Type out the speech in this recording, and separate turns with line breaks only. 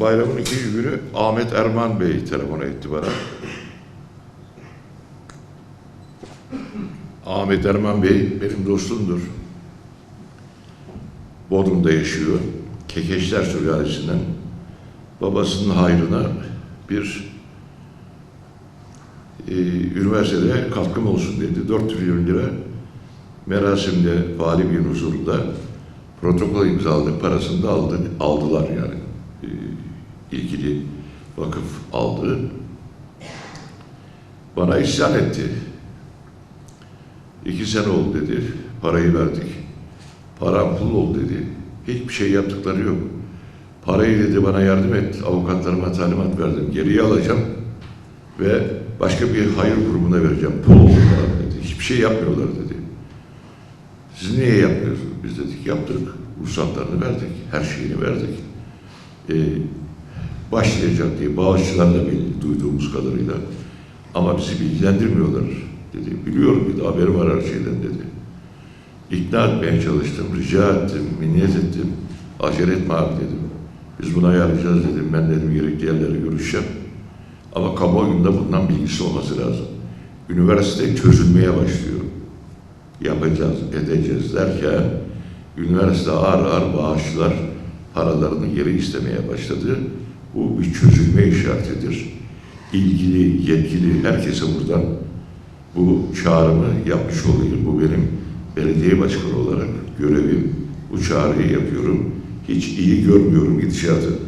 bayramın ikinci günü Ahmet Erman Bey telefon etti bana. Ahmet Erman Bey benim dostumdur. Bodrum'da yaşıyor. Kekeşler sülalesinden babasının hayrına bir e, üniversitede katkım olsun dedi. 4 trilyon lira merasimde vali bir huzurunda protokol imzaladı. Parasını da aldı, aldılar yani. E, ilgili vakıf aldı. Bana isyan etti. İki sene oldu dedi. Parayı verdik. Param pul oldu dedi. Hiçbir şey yaptıkları yok. Parayı dedi bana yardım et. Avukatlarıma talimat verdim. Geriye alacağım ve başka bir hayır kurumuna vereceğim. Pul oldu dedi. Hiçbir şey yapmıyorlar dedi. Siz niye yapmıyorsunuz? Biz dedik yaptık. Ruhsatlarını verdik. Her şeyini verdik. Ee, başlayacak diye bağışçılarla bil- duyduğumuz kadarıyla. Ama bizi bilgilendirmiyorlar dedi. Biliyorum bir de haberim var her şeyden dedi. İkna etmeye çalıştım, rica ettim, minniyet ettim. Acele etme abi dedim. Biz buna yarayacağız dedim. Ben dedim gerekli yerlere görüşeceğim. Ama kamuoyunda bundan bilgisi olması lazım. Üniversite çözülmeye başlıyor. Yapacağız, edeceğiz derken üniversite ağır ağır bağışçılar paralarını geri istemeye başladı. Bu bir çözülme işaretidir. İlgili, yetkili herkese buradan bu çağrımı yapmış olayım. Bu benim belediye başkanı olarak görevim. Bu çağrıyı yapıyorum. Hiç iyi görmüyorum gidişatı.